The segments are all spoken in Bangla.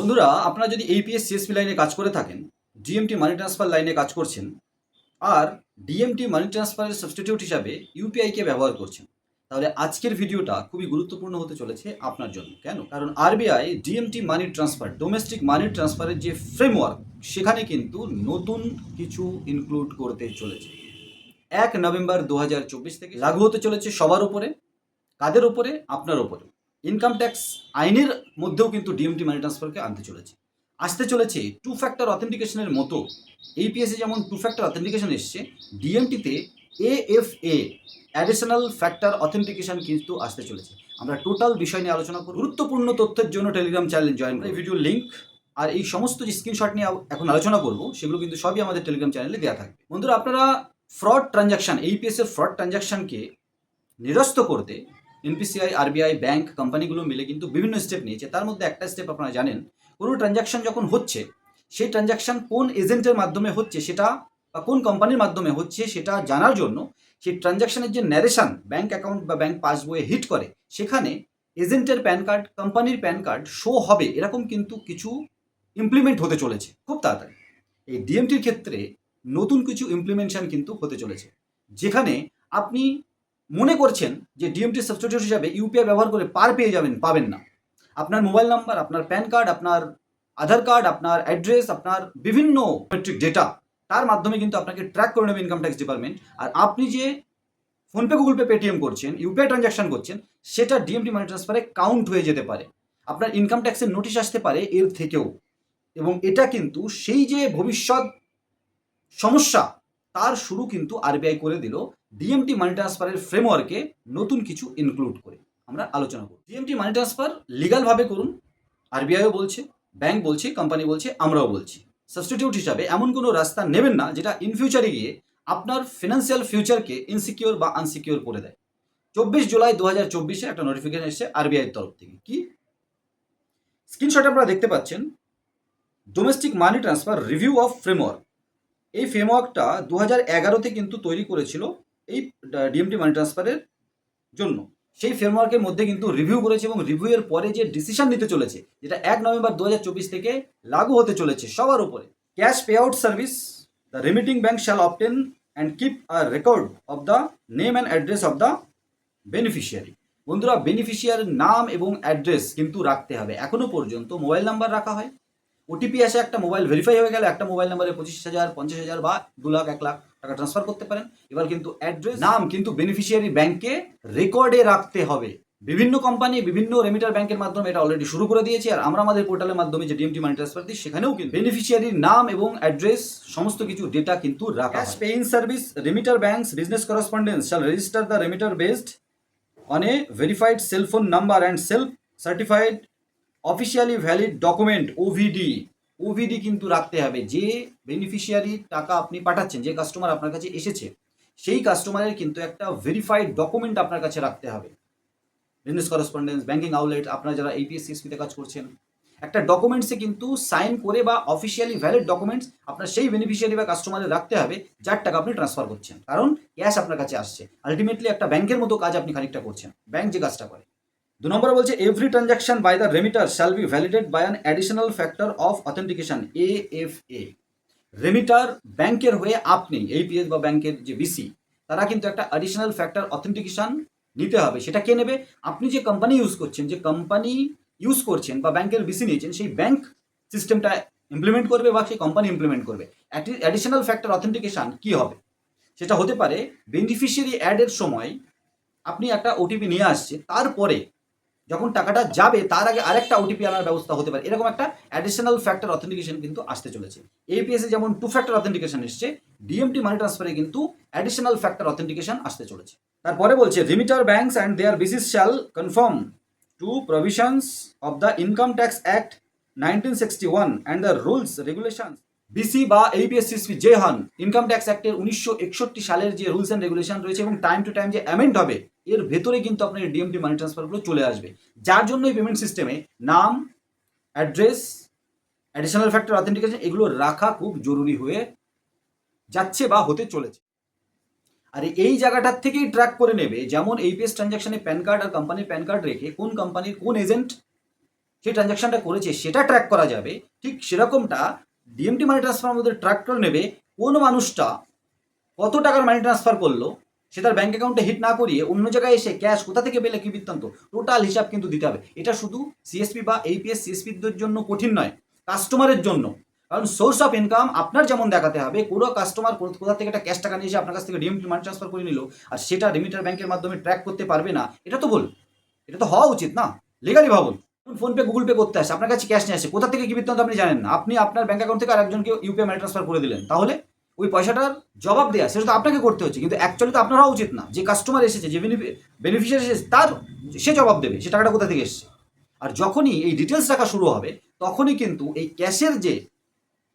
বন্ধুরা, আপনারা যদি এইপিএস সিএসপি লাইনে কাজ করে থাকেন ডিএমটি মানি ট্রান্সফার লাইনে কাজ করছেন, আর ডিএমটি মানি ট্রান্সফারের সাবস্টিটিউট হিসাবে ইউপিআইকে ব্যবহার করছেন, তাহলে আজকের ভিডিওটা খুবই গুরুত্বপূর্ণ হতে চলেছে আপনার জন্য। কেন? কারণ RBI DMT money transfer domestic money ট্রান্সফারের যে ফ্রেমওয়ার্ক সেখানে কিন্তু নতুন কিছু ইনক্লুড করতে চলেছে। এক নভেম্বর দু হাজার চব্বিশ থেকে লাগু হতে চলেছে সবার উপরে, কাদের ওপরে আপনার ওপরে ইনকাম ট্যাক্স আইনের মধ্যেও কিন্তু ডিএমটি মানি ট্রান্সফারকে আনতে চলেছে। আসতে চলেছে টু ফ্যাক্টর অথেন্টিকেশনের মতো। এইপিএসে যেমন টু ফ্যাক্টর অথেন্টিকেশন এসছে ডিএমটিতে A F A additional factor authentication কিন্তু আসতে চলেছে। আমরা টোটাল বিষয় নিয়ে আলোচনা করব। গুরুত্বপূর্ণ তথ্যের জন্য টেলিগ্রাম চ্যানেল জয়েন এই ভিডিও লিঙ্ক আর এই সমস্ত যে স্ক্রিনশট নিয়ে এখন আলোচনা করব সেগুলো কিন্তু সবই আমাদের টেলিগ্রাম চ্যানেলে দেওয়া থাকবে। বন্ধুরা আপনারা ফ্রড ট্রানজাকশন এইপিএস এর ফ্রড ট্রানজাকশনকে নিরস্ত করতে এনপিসিআই, আরবিআই, ব্যাংক কোম্পানিগুলো মিলে কিন্তু বিভিন্ন স্টেপ নিয়েছে। তার মধ্যে একটা স্টেপ আপনারা জানেন, কোনো ট্রানজাকশন যখন হচ্ছে, সেই ট্রানজাকশন কোন এজেন্টের মাধ্যমে হচ্ছে সেটা বা কোন কোম্পানির মাধ্যমে হচ্ছে সেটা জানার জন্য সেই ট্রানজাকশনের যে ন্যারেশন ব্যাংক অ্যাকাউন্ট বা ব্যাংক পাসবইয়ে হিট করে, সেখানে এজেন্টের প্যান কার্ড কোম্পানির প্যান কার্ড শো হবে। এরকম কিন্তু কিছু ইমপ্লিমেন্ট হতে চলেছে, খুব তাড়াতাড়ি। এই ডিএমটির ক্ষেত্রে নতুন কিছু ইমপ্লিমেন্টেশন কিন্তু হতে চলেছে। যেখানে আপনি মনে করছেন যে ডিএমটি সাবস্টিটিউট হিসাবে ইউপিআই ব্যবহার করে পার পেয়ে যাবেন, পাবেন না। আপনার মোবাইল নাম্বার আপনার প্যান কার্ড আপনার আধার কার্ড আপনার অ্যাড্রেস আপনার বিভিন্ন মেট্রিক ডেটা তার মাধ্যমে কিন্তু আপনাকে ট্র্যাক করে নেবে ইনকাম ট্যাক্স ডিপার্টমেন্ট আর আপনি যে ফোনপে গুগল পে পেটিএম করছেন ইউপিআই ট্রানজাকশন করছেন, সেটা ডিএমটি মানি ট্রান্সফারে কাউন্ট হয়ে যেতে পারে। আপনার ইনকাম ট্যাক্সের নোটিশ আসতে পারে এর থেকেও। এবং এটা কিন্তু সেই যে ভবিষ্যৎ সমস্যা, তার শুরু কিন্তু আরবিআই করে দিল। ডিএমটি মানি ট্রান্সফারের ফ্রেমওয়ার্কে নতুন কিছু ইনক্লুড করে। আমরা আলোচনা করব। ডিএমটি মানি ট্রান্সফার লিগালভাবে করুন। আরবিআইও বলছে ব্যাংক বলছে কোম্পানি বলছে, আমরাও বলছি। সাবস্টিটিউট হিসাবে এমন কোনো রাস্তা নেবেন না যেটা ইন ফিউচারে গিয়ে আপনার ফিনান্সিয়াল ফিউচারকে ইনসিকিওর বা আনসিকিওর করে দেয়। চব্বিশ জুলাই দু হাজার চব্বিশে একটা নোটিফিকেশন এসেছে আরবিআইয়ের তরফ থেকে। কি? স্ক্রিনশট আপনারা দেখতে পাচ্ছেন domestic money transfer review of framework এই ফ্রেমওয়ার্কটা দু হাজার এগারোতে কিন্তু তৈরি করেছিল এই ডিএমটি মানি ট্রান্সফারের জন্য। সেই ফ্রেমওয়ার্কের মধ্যে কিন্তু রিভিউ করেছে এবং রিভিউয়ের পরে যে ডিসিশন নিতে চলেছে, যেটা এক নভেম্বর দু হাজার চব্বিশ থেকে লাগু হতে চলেছে সবার উপরে। Cash pay out service the remitting bank shall obtain and keep a record of the name and address of the beneficiary বন্ধুরা বেনিফিশিয়ারির নাম এবং অ্যাড্রেস কিন্তু রাখতে হবে। এখনও পর্যন্ত মোবাইল নাম্বার রাখা হয়। ওটিপি আসে একটা মোবাইল ভেরিফাই হয়ে গেলে একটা মোবাইল নাম্বারে পঁচিশ হাজার, পঞ্চাশ হাজার বা দু লাখ, এক লাখ। টাকা ট্রান্সফার করতে পারেন। এবার কিন্তু অ্যাড্রেস নাম কিন্তু বেনিফিশিয়ারি ব্যাংকে রেকর্ডে রাখতে হবে। বিভিন্ন কোম্পানি বিভিন্ন রেমিটার ব্যাংকের মাধ্যমে এটা অলরেডি শুরু করে দিয়েছে। আর আমরা আমাদের পোর্টালের মাধ্যমে যে ডিএমটি মানি ট্রান্সফার দিই সেখানেও কিন্তু বেনিফিশিয়ারির নাম এবং অ্যাড্রেস সমস্ত কিছু ডেটা কিন্তু রাখা pay in service remitter banks business correspondence shall register the remitter based on a verified cell number and self certified officially valid document OVD OVD কিন্তু রাখতে হবে। যে বেনিফিশিয়ারি টাকা আপনি পাঠাচ্ছেন, যে কাস্টমার আপনার কাছে এসেছে, সেই কাস্টমারের কিন্তু একটা ভেরিফাইড ডকুমেন্ট আপনার কাছে রাখতে হবে। বিজনেস করসপন্ডেন্স ব্যাংকিং আউটলেট আপনারা যারা এপিএস সিএসপিতে কাজ করছেন, একটা ডকুমেন্টসে কিন্তু সাইন করে বা অফিসিয়ালি ভ্যালিড ডকুমেন্টস আপনার সেই বেনিফিশিয়ারি বা কাস্টমারের রাখতে হবে, যার টাকা আপনি ট্রান্সফার করছেন। কারণ ক্যাশ আপনার কাছে আসছে। আলটিমেটলি একটা ব্যাংকের মতো কাজ আপনি খানিকটা করছেন। ব্যাংক যে কাজটা করে। দু নম্বর বলছে every transaction by the remitter shall be validated by an additional factor of authentication A F A remitter ব্যাংকের হয়ে আপনি এই এইপিএস বা ব্যাংকের যে বিসি তারা কিন্তু একটা অ্যাডিশনাল ফ্যাক্টর অথেন্টিকেশন নিতে হবে। সেটা কে নেবে? আপনি যে কোম্পানি ইউজ করছেন, যে কোম্পানি ইউজ করছেন বা ব্যাংকের বিসি নিয়েছেন, সেই ব্যাংক সিস্টেমটা ইমপ্লিমেন্ট করবে বা সেই কোম্পানি ইমপ্লিমেন্ট করবে। অ্যাডিশনাল ফ্যাক্টর অথেন্টিকেশন কি হবে? সেটা হতে পারে বেনিফিশিয়ারি অ্যাডের সময় আপনি একটা ওটিপি নিয়ে আসছে তারপরে যখন টাকাটা যাবে, তার আগে আরেকটা ওটিপি আনার ব্যবস্থা হতে পারে। এরকম একটা অ্যাডিশনাল ফ্যাক্টর অথেন্টিকেশন কিন্তু আসতে চলেছে। এপিএসে যেমন টু ফ্যাক্টর অথেন্টিকেশন এসছে ডিএমটি মানি ট্রান্সফারে কিন্তু অ্যাডিশনাল ফ্যাক্টর অথেন্টিকেশন আসতে চলেছে। তারপরে বলছে remitter banks and their BCs shall confirm to provisions of the income tax act nineteen sixty one and the rules regulation BC বা এইপিএসসিসি যে হন ইনকাম ট্যাক্স অ্যাক্টের উনিশশো একষট্টি সালের যে রুলস অ্যান্ড রেগুলেশন রয়েছে এবং টাইম টু টাইম যে অ্যামেন্ড হবে, এর ভেতরে কিন্তু আপনার ডিএমটি মানি ট্রান্সফারগুলো চলে আসবে। যার জন্য এই পেমেন্ট সিস্টেমে নাম অ্যাড্রেস অ্যাডিশনাল ফ্যাক্টর অথেন্টিকেশন এগুলো রাখা খুব জরুরি হয়ে যাচ্ছে বা হতে চলেছে। আর এই জায়গাটার থেকেই ট্র্যাক করে নেবে, যেমন এইপিএস ট্রানজাকশনে প্যান কার্ড আর কোম্পানির প্যান কার্ড রেখে কোন কোম্পানির কোন এজেন্ট সেই ট্রানজ্যাকশনটা করেছে সেটা ট্র্যাক করা যাবে। ঠিক সেরকমটা ডিএমটি মানি ট্রান্সফার মধ্যে ট্র্যাক করে নেবে, কোন মানুষটা কত টাকার মানি ট্রান্সফার করল সে তার ব্যাঙ্ক অ্যাকাউন্টে হিট না করিয়ে অন্য জায়গায় এসে ক্যাশ কোথা থেকে পেলে কি বৃত্তান্ত? টোটাল হিসাব কিন্তু দিতে হবে। এটা শুধু সিএসপি বা এইপিএস সিএসপিদের জন্য কঠিন নয় কাস্টমারের জন্য। কারণ সোর্স অফ ইনকাম আপনার যেমন দেখাতে হবে কোনো কাস্টমার কোথা থেকে একটা ক্যাশ টাকা নিয়ে এসে আপনার কাছ থেকে ডিএমটি মানি ট্রান্সফার করে নিল, আর সেটা রিমিটার ব্যাংকের মাধ্যমে ট্র্যাক করতে পারবে না, এটা তো ভুল। এটা তো হওয়া উচিত না লিগালি ভাবুন। ফোনপে, গুগল পে করতে আসে। আপনার কাছে ক্যাশ নিয়ে আসে। কোথা থেকে কি বৃত্তান্ত আপনি জানেন না। আপনি আপনার ব্যাঙ্ক অ্যাকাউন্ট থেকে আরেকজনকে ইউপিআই মানি ট্রান্সফার করে দিলেন। তাহলে ওই পয়সাটার জবাব দেওয়া সেটা তো আপনাকে করতে হচ্ছে। কিন্তু অ্যাকচুয়ালি তো আপনার হওয়া উচিত না। যে কাস্টমার এসেছে, যে বেনিফিশিয়ারি এসেছে, তার সে জবাব দেবে, সে টাকাটা কোথা থেকে এসেছে। আর যখনই এই ডিটেলস রাখা শুরু হবে, তখনই কিন্তু এই ক্যাশের যে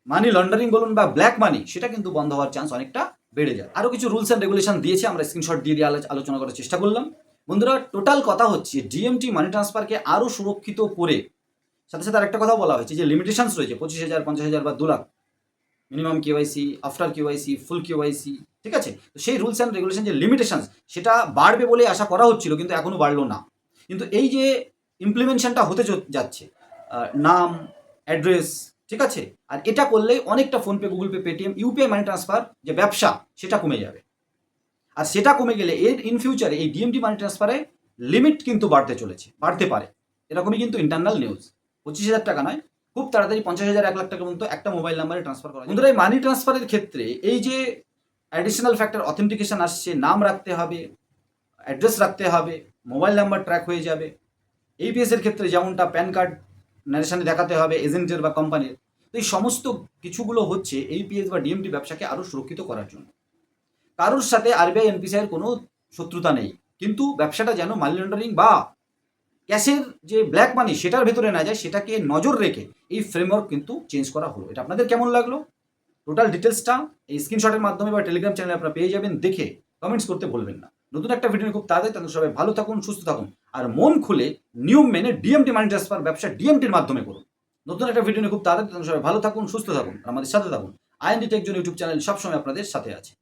মানি লন্ডারিং বলুন বা ব্ল্যাক মানি সেটা কিন্তু বন্ধ হওয়ার চান্স অনেকটা বেড়ে যায়। আরও কিছু রুলস অ্যান্ড রেগুলেশন দিয়েছে, আমরা স্ক্রিনশট দিয়ে দিয়ে আলোচনা করার চেষ্টা করলাম। বন্ধুরা টোটাল কথা হচ্ছে ডিএমটি মানি ট্রান্সফারকে আরও সুরক্ষিত করে, সাথে সাথে আরেকটা কথা বলা হয়েছে যে লিমিটেশনস রয়েছে, পঁচিশ হাজার, পঞ্চাশ হাজার বা দু lakh minimum KYC after KYC full KYC ঠিক আছে? তো সেই রুলস অ্যান্ড রেগুলেশন যে লিমিটেশনস সেটা বাড়বে বলে আশা করা হচ্ছিল, কিন্তু এখনও বাড়লো না। কিন্তু এই যে ইমপ্লিমেন্টেশনটা হতে যাচ্ছে নাম অ্যাড্রেস ঠিক আছে? আর এটা করলেই অনেকটা PhonePe Google Pay Paytm UPI money transfer যে ব্যবসা, সেটা কমে যাবে। আর সেটা কমে গেলে এর ইন ফিউচারে এই ডিএমটি মানি ট্রান্সফারে লিমিট কিন্তু বাড়তে চলেছে, বাড়তে পারে। এরকমই কিন্তু ইন্টারনাল নিউজ পঁচিশ হাজার টাকা নয়, খুব তাড়াতাড়ি পঞ্চাশ হাজার, এক লাখ টাকার মতো একটা মোবাইল নাম্বারে ট্রান্সফার করা। বন্ধুরা, এই মানি ট্রান্সফারের ক্ষেত্রে এই যে অ্যাডিশনাল ফ্যাক্টর অথেন্টিকেশন আসছে, নাম রাখতে হবে অ্যাড্রেস রাখতে হবে মোবাইল নাম্বার ট্র্যাক হয়ে যাবে। এইপিএস এর ক্ষেত্রে যেমনটা প্যান কার্ড ন্যারেশনে দেখাতে হবে এজেন্টের বা কোম্পানির তো এই সমস্ত কিছুগুলো হচ্ছে এই এইপিএস বা ডিএমটি ব্যবসাকে আরও সুরক্ষিত করার জন্য। কারোর সাথে আরবিআই এনপিসিআইয়ের কোনো শত্রুতা নেই। কিন্তু ব্যবসাটা যেন মানি লন্ডারিং বা ক্যাশের যে ব্ল্যাক মানি সেটার ভেতরে না যায়, সেটাকে নজর রেখে এই ফ্রেমওয়ার্ক কিন্তু চেঞ্জ করা হলো। এটা আপনাদের কেমন লাগল? টোটাল ডিটেলসটা এই স্ক্রিনশটের মাধ্যমে বা টেলিগ্রাম চ্যানেলে আপনারা পেয়ে যাবেন, দেখে কমেন্টস করতে ভুলবেন না। নতুন একটা ভিডিও খুব তাড়াতাড়ি তাদের সবাই ভালো থাকুন, সুস্থ থাকুন, আর মন খুলে নিয়ম মেনে ডিএমটি মানি ট্রান্সফার ব্যবসা ডিএমটির মাধ্যমে করুন। নতুন একটা ভিডিও খুব তাড়াতাড়ি তাদের সবাই ভালো থাকুন, সুস্থ থাকুন আমাদের সাথে থাকুন। আইএনডি টেক জন্য ইউটিউব চ্যানেল সবসময় আপনাদের সাথে আছে।